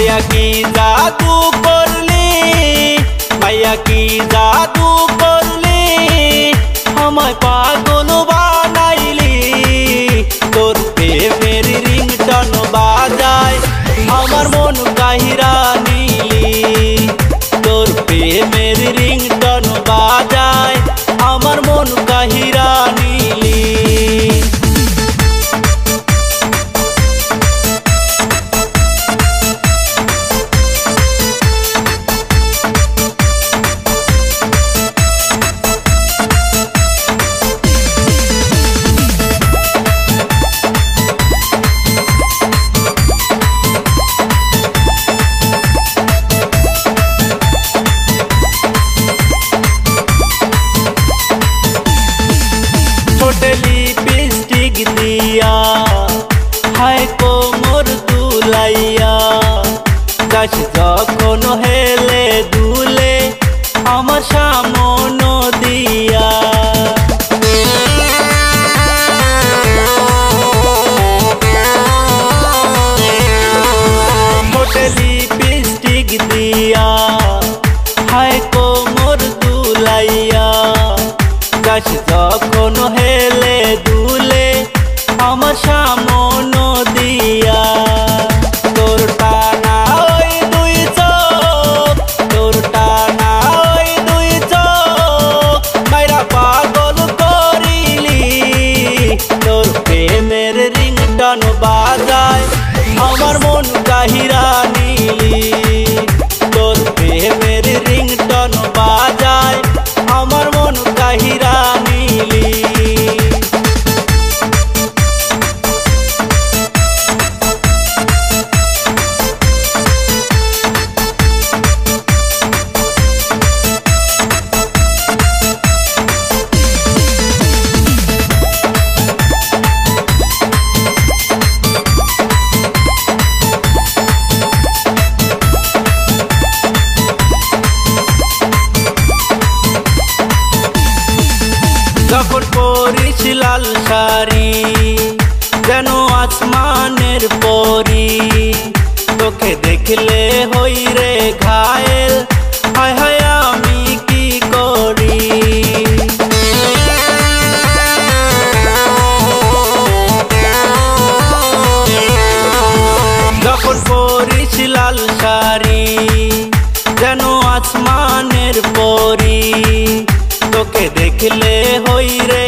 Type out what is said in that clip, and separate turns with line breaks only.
মায়া কি জাদু করলে? মায়া কি জাদু করলে? আমায় পাগল বানাইলি। তোর প্রেমের রিংটন বাজায়, আমার মন কাহিরা নিলি। তোর প্রেমের ঝুলাইয়া গাছ যখন হেলে দুলে আমার সামন দিয়া। যখন হেলে দুলে আমার সামনে চাহিরা দেখলে হই রে ঘায়ল। হায় হায় আমি কি করি? যখন পরিস লাল সারি যেন আসমানের পরি, তোকে দেখলে হই রে